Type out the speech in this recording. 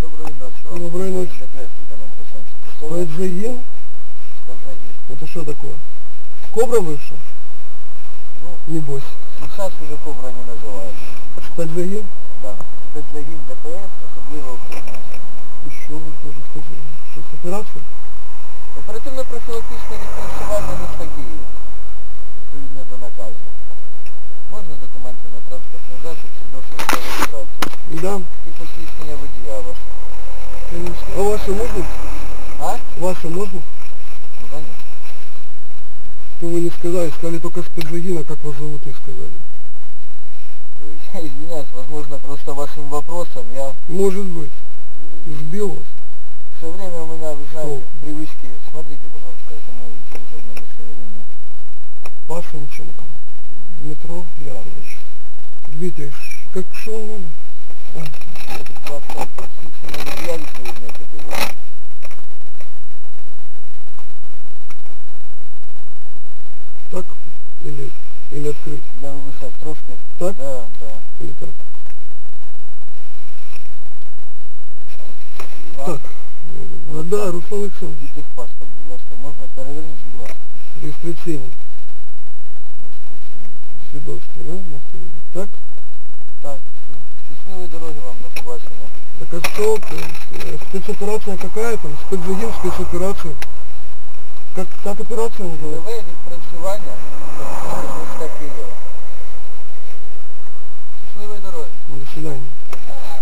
Доброї ночі. Доброї ночі. ДПС, Что такое? Кобра вышел? Ну, Небось. сейчас уже кобра не називають. Спецзагин? Да. Спецзагін ДПС, особливо призначення. Еще вы тоже сказали. Что, с операцией? Оперативно-профілактичне відпрацювання міста Києва. Відповідно до наказу. Можна документи на транспортний засіб, свідоцтво про реєстрацію. Да, І посвідчення водія конечно. А ваше можно? А? Ваше можно? Ну, конечно. То вы не сказали, сказали только спецзагин, а как вас зовут не сказали. Я извиняюсь, возможно, просто вашим вопросом я Может быть. Сбил вас. все время у меня, вы знаете, Что? привычки. Смотрите, пожалуйста, это мое служебное удостоверение. Пашенченко. Дмитро Яковлевич. Витя, ш- как шел номер? А, Будь ласка, посвідчення водія відповідної категорії. Или, или открыть? Я вибачаюсь трошки. Так? Да, да. Или так? Вам Так. А, да, Руслан Александрович. І техпаспорт, будь ласка, можна? Переверніть, будь ласка. Реєстраційне свідоцтво, да? наслідує. Так? Так, все. Щасливої дороги вам, до побачення. Так а что, э, спецоперация какая там? Спецзагин, спецоперация. Как, как операция называется? Нове 我是让。